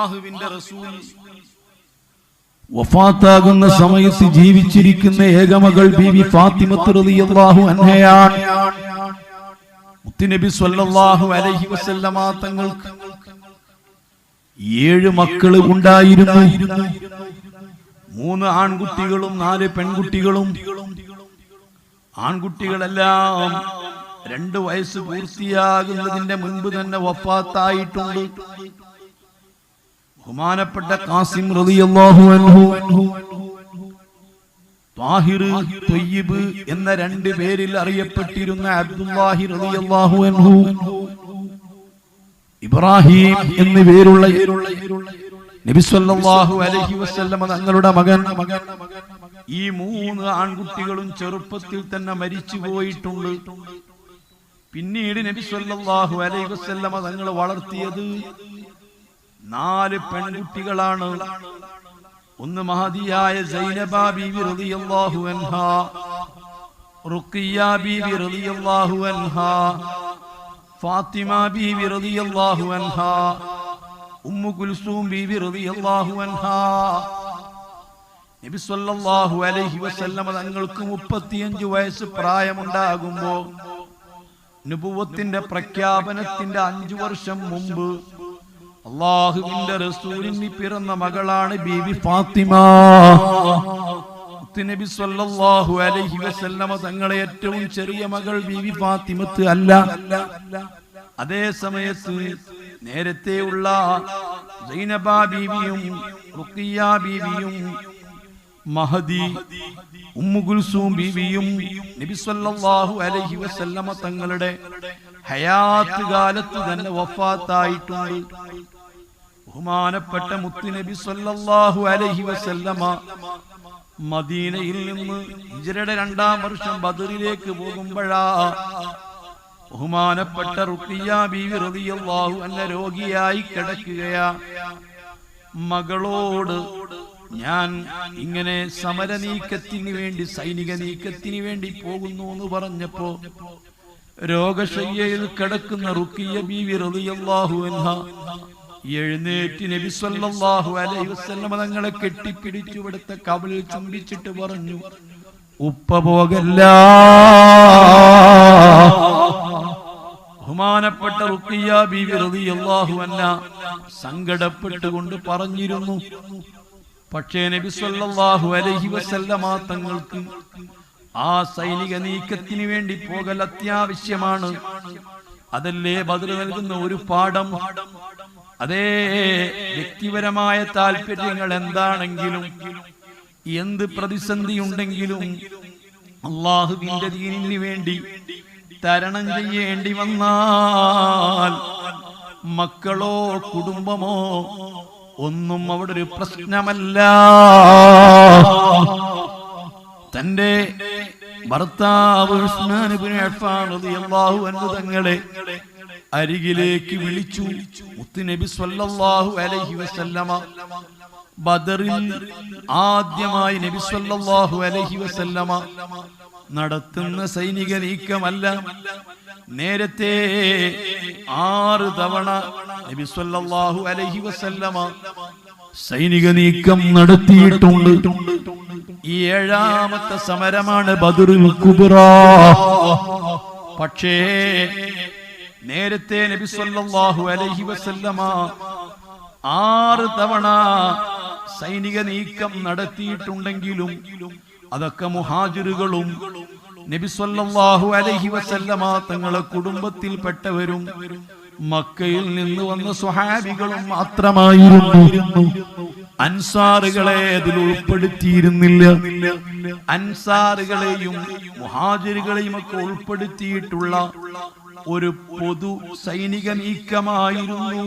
അള്ളാഹുവിന്റെ റസൂൽ. വഫാത്താകുന്ന സമയത്ത് ജീവിച്ചിരിക്കുന്ന ഏകമകൾ ബീവി ഫാത്തിമത്ത് റളിയല്ലാഹു അൻഹയാണ്. മുത്തുനബി സ്വല്ലല്ലാഹു അലൈഹി വസല്ലമ തങ്ങൾക്ക് ഏഴ് മക്കൾ ഉണ്ടായിരുന്നു. മൂന്ന് ആൺകുട്ടികളും നാല് പെൺകുട്ടികളും. ആൺകുട്ടികളെല്ലാം രണ്ട് വയസ്സ് പൂർത്തിയാകുന്നതിന്റെ മുൻപ് തന്നെ വഫാത്തായിട്ടുണ്ട്. ബഹുമാനപ്പെട്ട കാസിം റളിയല്ലാഹു അൻഹു. താഹിർ തൊയ്യിബ് എന്ന രണ്ട് പേരിൽ അറിയപ്പെട്ടിരുന്ന അബ്ദുല്ലാഹി റളിയല്ലാഹു അൻഹു. ഇബ്രാഹിം എന്ന് പേരുള്ള നബി സല്ലല്ലാഹു അലൈഹി വസല്ലമ തങ്ങളുടെ മകൻ. ഈ മൂന്ന് ആൺകുട്ടികളും ചെറുപ്പത്തിൽ തന്നെ മരിച്ചു പോയിട്ടുണ്ട്. പിന്നീട് നബി സല്ലല്ലാഹു അലൈഹി വസല്ലമ തങ്ങൾ വളർത്തിയത് നാല് പെൺകുട്ടികളാണ്. ഒന്ന് മഹതിയായ സൈനബ ബീവി റളിയല്ലാഹു റളിയല്ലാഹു ഫാത്തിമ റളിയല്ലാഹു ഉമ്മു റളിയല്ലാഹു നബി അലൈഹി തങ്ങൾക്ക് മുപ്പത്തിയഞ്ച് വയസ്സ് പ്രായമുണ്ടാകുമ്പോ നുബുവത്തിന്റെ പ്രഖ്യാപനത്തിന്റെ അഞ്ചു വർഷം മുമ്പ് അള്ളാഹുവിന്റെ റസൂലിന് പിറന്ന മകളാണ് ബീവി ഫാത്തിമ. നബി സല്ലല്ലാഹു അലൈഹി വസല്ലമ തങ്ങളെ ഏറ്റവും ചെറിയ മകൾ ബീവി ഫാത്തിമത്ത് അല്ല. അതേ സമയത്ത് നേരത്തെയുള്ള സൈനബ ബീവിയും റുക്കിയ ബീവിയും മഹദി ഉമ്മു കുൽസൂം ബീവിയും നബി സല്ലല്ലാഹു അലൈഹി വസല്ലമ തങ്ങളുടെ ഹയാത്ത് കാലത്ത് തന്നെ വഫാത്തായിട്ടുണ്ട്. ബഹുമാനപ്പെട്ട മുത്തുനബി സല്ലല്ലാഹു അലൈഹി വസല്ലമ മദീനയിൽ നിന്ന് ഹിജ്റയുടെ രണ്ടാം വർഷം ബദറിലേക്ക് പോകുമ്പോഴാ ബഹുമാനപ്പെട്ട റുഖിയ ബീവി റളിയല്ലാഹു അൻഹ രോഗിയായി കിടക്കുകയാ. മകളോട് ഞാൻ ഇങ്ങനെ സമര നീക്കത്തിന് വേണ്ടി സൈനിക നീക്കത്തിന് വേണ്ടി പോകുന്നു എന്ന് പറഞ്ഞപ്പോ രോഗശയ്യയിൽ കിടക്കുന്ന റുക്കിയ ബീവി റളിയല്ലാഹു അൻഹ എഴുന്നേറ്റ് നബി സല്ലല്ലാഹു അലൈഹി വസല്ലമ തങ്ങളെ കെട്ടിപ്പിടിച്ചു ഇവിടുത്തെ കബലിൽ ചുംബിച്ചിട്ട് പറഞ്ഞു ഉപ്പ പോകല്ല. ബഹുമാനപ്പെട്ട റുക്കിയ ബീവി റളിയല്ലാഹു അൻഹ സങ്കടപ്പെട്ടുകൊണ്ട് പറഞ്ഞിരുന്നു പക്ഷേ നബി സല്ലല്ലാഹു അലൈഹി വസല്ലമ തങ്ങൾക്ക് ആ സൈനിക നീക്കത്തിന് വേണ്ടി പോകൽ അത്യാവശ്യമാണ്. അതല്ലേ ബദൽ നൽകുന്ന ഒരു പാഠം? അതേ വ്യക്തിപരമായ താല്പര്യങ്ങൾ എന്താണെങ്കിലും എന്ത് പ്രതിസന്ധി ഉണ്ടെങ്കിലും അള്ളാഹുവിന്റെ ദീനിന് വേണ്ടി തരണം ചെയ്യേണ്ടി വന്നാൽ മക്കളോ കുടുംബമോ ഒന്നും അവിടെ ഒരു പ്രശ്നമല്ല. തന്റെ ഭർത്താവ് തങ്ങളെ അരികിലേക്ക് വിളിച്ചു. മുത്തുനബി സ്വല്ലല്ലാഹു അലൈഹി വസല്ലമ ബദറിൽ ആദ്യമായി നബി സല്ലല്ലാഹു അലൈഹി വസല്ലമ നടത്തുന്ന സൈനിക നീക്കമല്ല. നേരത്തെ ആറ് തവണ നബി സല്ലല്ലാഹു അലൈഹി വസല്ലമ സൈനിക നീക്കം നടത്തിയിട്ടുണ്ട്. ഈ ഏഴാമത്തെ സമരമാണ് ബദറുൽ കുബ്ര. പക്ഷേ നേരത്തെ നബി സല്ലല്ലാഹു അലൈഹി വസല്ലമ ആറ് തവണ സൈനിക നീക്കം നടത്തിയിട്ടുണ്ടെങ്കിലും അതൊക്കെ മുഹാജിറുകളും നബി സല്ലല്ലാഹു അലൈഹി വസല്ലമ തങ്ങളെ കുടുംബത്തിൽപ്പെട്ടവരും മക്കയിൽ നിന്ന് വന്ന സ്വഹാബികളും മാത്രമായിരുന്നു. അൻസാറുകളെ അതിൽ ഉൾപ്പെടുത്തിയിരുന്നില്ല. അൻസാറുകളെയും മുഹാജിറുകളെയും ഒക്കെ ഉൾപ്പെടുത്തിയിട്ടുള്ള ഒരു പൊതു സൈനിക നീക്കമായിരുന്നു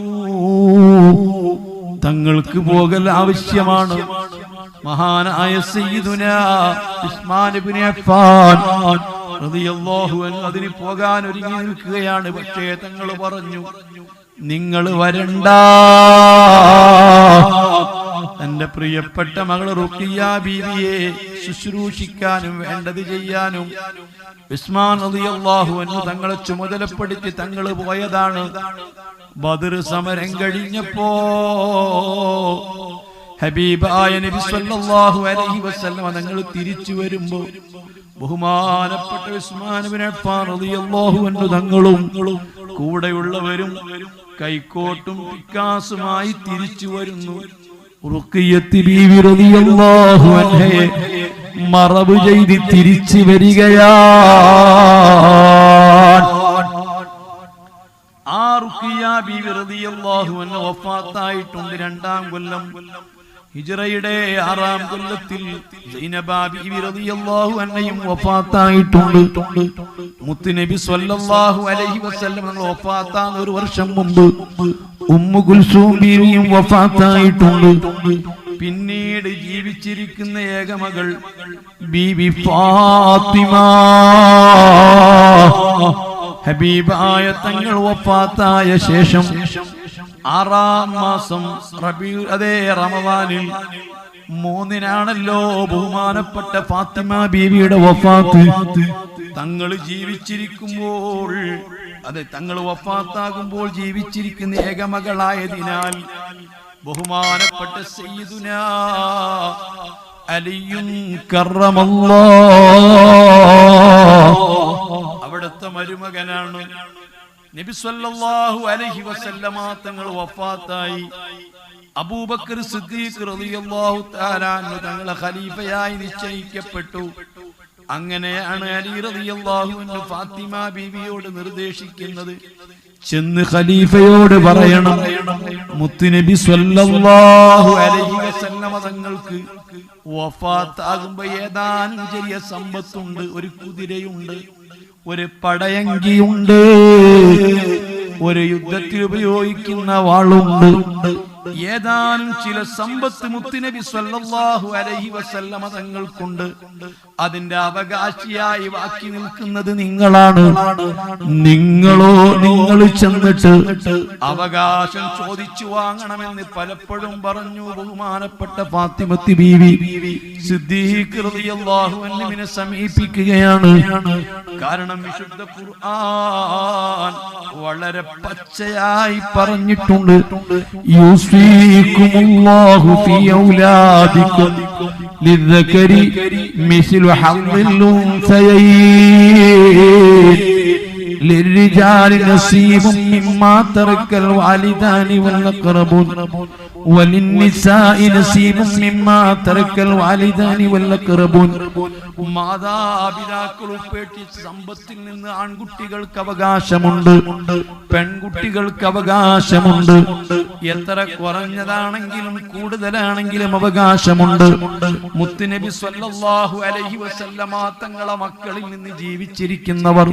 തങ്ങൾക്ക് പോകൽ ആവശ്യമാണ്. മഹാനായ ഉസ്മാൻ ഇബ്നു അഫ്ഫാൻ അതിന് പോകാൻ ഒരുങ്ങി നിൽക്കുകയാണ് പക്ഷേ തങ്ങൾ പറഞ്ഞു നിങ്ങൾ വരണ്ട. എന്റെ പ്രിയപ്പെട്ട മകൾ റുക്കിയ ബീവിയെ ശുശ്രൂഷിക്കാനും വേണ്ടത് ചെയ്യാനും ഉസ്മാൻ റളിയല്ലാഹു എന്ന് തങ്ങളെ ചുമതലപ്പെടുത്തി തങ്ങൾ പോയതാണ്. ബദർ സമരം കഴിഞ്ഞപ്പോ ഹബീബായ നബി സല്ലല്ലാഹു അലൈഹി വസല്ലം തങ്ങൾ തിരിച്ചു വരുമ്പോ ബഹുമാനപ്പെട്ട ഉസ്മാൻ ബിൻ അഫ്ഫാൻ റളിയല്ലാഹു അൻഹു തങ്ങളും കൂടെയുള്ളവരും കൈക്കോട്ടും പിക്കാസുമായി തിരിച്ചു വരുന്നു. മറവ് ചെയ്ത് തിരിച്ചു വരികയാണ് ആ റുഖിയ ബീവി റളിയല്ലാഹു അൻഹ വഫാത്തായിട്ടുണ്ട് രണ്ടാം കൊല്ലം. ഹിജറയുടെ ആറാം കൊല്ലത്തിൽ അൻഹയും വഫാത്തായിട്ടുണ്ട്. മുത്തുനബി സ്വല്ലല്ലാഹു അലൈഹി വസല്ലം വഫാത്താൻ ഒരു വർഷം മുമ്പ് ഉമ്മു കുൽസൂം ബീവിയും വഫാത്തായിട്ടുണ്ട്. പിന്നീട് ജീവിച്ചിരിക്കുന്ന ഏകമകൾ ബീവി ഫാത്തിമ. ഹബീബായ തങ്ങൾ വഫാത്തായ ശേഷം ആറാം മാസം റബീ അതേ റമവാനിൽ മൂന്നിനാണല്ലോ ബഹുമാനപ്പെട്ട ഫാത്തിമ ബീവിയുടെ വഫാത്ത്. തങ്ങൾ ജീവിച്ചിരിക്കുമ്പോൾ അതെ തങ്ങൾ വഫാത്താകുമ്പോൾ ജീവിച്ചിരിക്കുന്ന ഏകമകളായതിനാൽ ബഹുമാനപ്പെട്ട സയ്യിദുന അലിയും കറമല്ലോ അവിടുത്തെ മരുമകനാണ്. നബി അലഹി വസല്ലമ തങ്ങൾ വഫാത്തായി. അബൂബക്കർ സിദ്ദീഖ് റളിയല്ലാഹു തആല തങ്ങളെ ഖലീഫയായി നിശ്ചയിക്കപ്പെട്ടു. അങ്ങനെയാണ് അലി റളിയല്ലാഹു അൻഹു ഫാത്തിമ ബീവിയോട് നിർദ്ദേശിക്കുന്നത്. ചെന്ന് ഖലീഫയോട് പറയണം. മുത്തുനബി സല്ലല്ലാഹു അലൈഹി വസല്ലമ തങ്ങൾക്ക് വഫാത്താകുമ്പോ ഏതാനും ചെറിയ സമ്പത്തുണ്ട് ഒരു കുതിരയുണ്ട് ഒരു പടയങ്കിയുണ്ട് ഒരു യുദ്ധത്തിൽ ഉപയോഗിക്കുന്ന വാളുണ്ട്. ഏതാനും ചില സമ്പത്ത് മുത്തുനബി സല്ലല്ലാഹു അലൈഹി വസല്ലമ തങ്ങൾക്കുണ്ട്. അതിന്റെ അവകാശിയായി ബാക്കി നിൽക്കുന്നത് നിങ്ങളാണ്. നിങ്ങളോ നിങ്ങൾ ചെന്നിട്ട് അവകാശം ചോദിച്ചു വാങ്ങണമെന്ന് പലപ്പോഴും പറഞ്ഞു ബഹുമാനപ്പെട്ട ഫാത്തിമത്തി ബീവി. സിദ്ദീഖ് റളിയല്ലാഹു സമീപിക്കുകയാണ്. കാരണം വിശുദ്ധ ഖുർആൻ വളരെ പച്ചയായി പറഞ്ഞിട്ടുണ്ട്. യൂസീകുമുല്ലാഹു يوفيكم الله في أولادكم للذكر مثل حظ الأنثيين للرجال نصيب مما ترك الوالدان والأقربون മാതാപിതാക്കൾ ഉപേക്ഷിച്ച സമ്പത്തിൽ നിന്ന് ആൺകുട്ടികൾക്ക് അവകാശമുണ്ട്. പെൺകുട്ടികൾക്ക് അവകാശമുണ്ട്. എത്ര കുറഞ്ഞതാണെങ്കിലും കൂടുതലാണെങ്കിലും അവകാശമുണ്ട്. മുത്തുനബി സ്വല്ലല്ലാഹു അലൈഹി വസല്ലമ തങ്ങളെ മക്കളിൽ നിന്ന് ജീവിച്ചിരിക്കുന്നവർ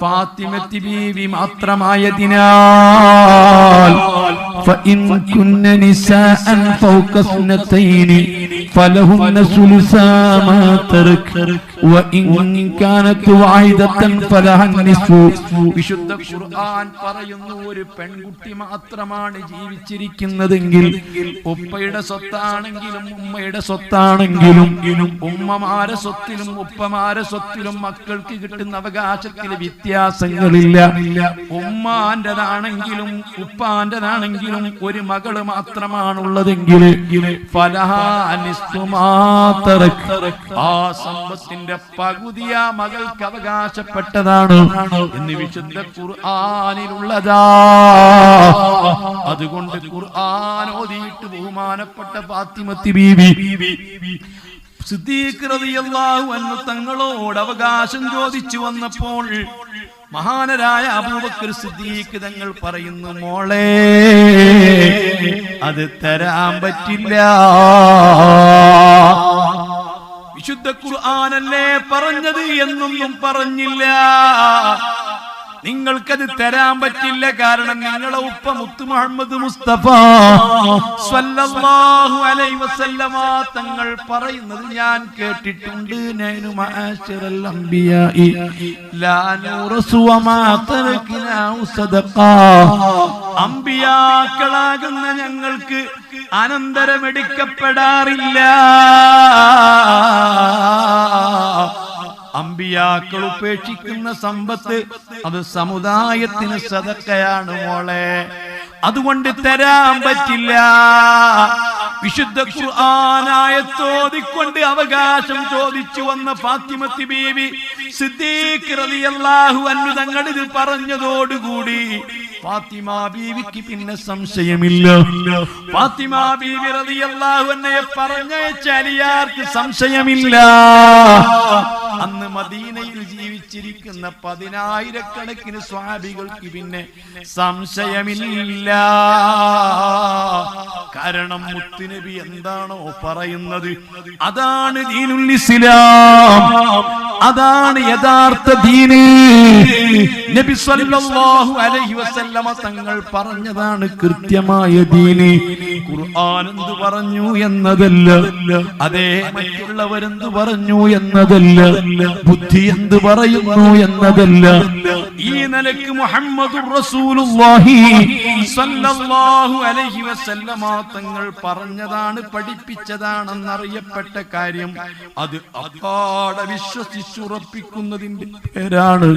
ഫാത്തിമത്തി ബീവി മാത്രമായതിനാൽ فإن كن نساء فوق اثنتين فلهن ثلثا ما ترك. വിശുദ്ധ ഖുർആൻ പറയുന്നു ഒരു പെൺകുട്ടി മാത്രമാണ് ജീവിച്ചിരിക്കുന്നതെങ്കിൽ ഉപ്പയുടെ സ്വത്താണെങ്കിലും ഉമ്മയുടെ സ്വത്താണെങ്കിലും ഉമ്മമാരെ സ്വത്തിലും ഉപ്പമാരെ സ്വത്തിലും മക്കൾക്ക് കിട്ടുന്ന അവകാശത്തിൽ വ്യത്യാസങ്ങളില്ല. ഉമ്മാന്റെതാണെങ്കിലും ഉപ്പാന്റെതാണെങ്കിലും ഒരു മകൾ മാത്രമാണുള്ളതെങ്കിൽ ആ സമ്പത്തിന്റെ പകുതി ആ മകൾക്ക് അവകാശപ്പെട്ടതാണ് എന്ന് വിശുദ്ധ ഖുർആാനിലുള്ളതാ. അതുകൊണ്ട് ഖുർആൻ ഓതിയിട്ട് ബഹുമാനപ്പെട്ട ഫാത്തിമത്തി ബീവി തങ്ങളോട് അവകാശം ചോദിച്ചു വന്നപ്പോൾ മഹാനരായ അബൂബക്കർ സിദ്ദീഖ് തങ്ങൾ പറയുന്നു മോളെ അത് തരാൻ പറ്റില്ല. വിശുദ്ധ ഖുർആാനല്ലേ പറഞ്ഞത് എന്നൊന്നും പറഞ്ഞില്ല. നിങ്ങൾക്കത് തരാൻ പറ്റില്ല കാരണം നിങ്ങളെ ഉപ്പ മുത്തു മുഹമ്മദ് മുസ്തഫ സ്വല്ലല്ലാഹു അലൈഹി വസല്ലമ തങ്ങൾ പറയുന്നത് ഞാൻ കേട്ടിട്ടുണ്ട്. നൈനു സദഖ. അമ്പിയാക്കളാകുന്ന ഞങ്ങൾക്ക് അനന്തരമെടുക്കപ്പെടാറില്ല. അമ്പിയാക്കൾ ഉപേക്ഷിക്കുന്ന സമ്പത്ത് അത് സമുദായത്തിന് സതക്കയാണ് മോളെ. അതുകൊണ്ട് തരാൻ പറ്റില്ല. വിശുദ്ധ ഖുർആനായത്തോതിക്കൊണ്ട് അവകാശം ചോദിച്ചു വന്ന ഫാത്തിമത്തി ബീവി സിദ്ദീഖ് റളിയല്ലാഹു തങ്ങൾ പറഞ്ഞതോടുകൂടി ഫാത്തിമ ബീവിക്ക് പിന്നെ സംശയമില്ല. ഫാത്തിമ ബീവി റളിയല്ലാഹു അൻഹയെ പറഞ്ഞയച്ച അലിയാർക്ക് സംശയമില്ല. അന്ന് മദീനയിൽ ജീവിച്ചിരിക്കുന്ന പതിനായിരക്കണക്കിന് സ്വാഭികൾക്ക് പിന്നെ സംശയമില്ല. കാരണം മുത്തുനബി എന്താണോ പറയുന്നത്? അതാണ് ദീനുൽ ഇസ്ലാം. അതാണ് യഥാർത്ഥ ദീന്. നബി സല്ലല്ലാഹു അലൈഹി വസല്ലമ തങ്ങൾ പറഞ്ഞതാണ് കൃത്യമായ ദീന്. ഖുർആൻ എന്ത് പറഞ്ഞു എന്നതല്ല. അതേ മറ്റുള്ളവരെന്ത് പറഞ്ഞു എന്നതല്ല. ബുദ്ധി എന്ത് പറയുന്നു എന്നതല്ല. ഈ നിലയ്ക്ക് മുഹമ്മദ് റസൂലുള്ളാഹി സല്ലല്ലാഹു അലൈഹി വസല്ലമ തങ്ങൾ പറഞ്ഞതാണ് പഠിപ്പിച്ചതാണെന്നറിയപ്പെട്ട കാര്യം. അത് അപ്പാടെ വിശ്വസിച്ചുറപ്പിക്കുന്നതിന്റെ പേരാണ്